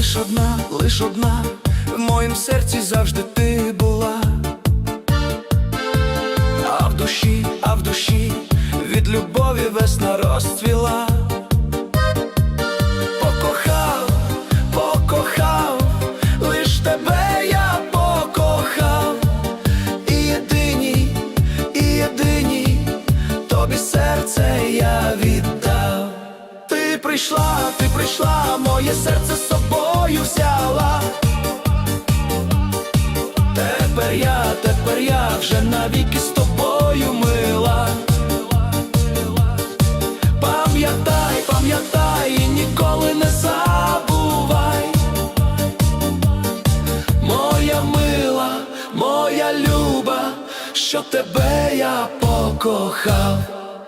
лиш одна, лиш одна, в моїм серці завжди ти була. А в душі, а в душі від любові весна розцвіла. Покохав, покохав, лиш тебе я покохав, і єдиній, тобі серце я віддав. Ти прийшла, ти прийшла, моє серце вже навіки з тобою мила. Пам'ятай, пам'ятай і ніколи не забувай. Моя мила, моя люба, що тебе я покохав.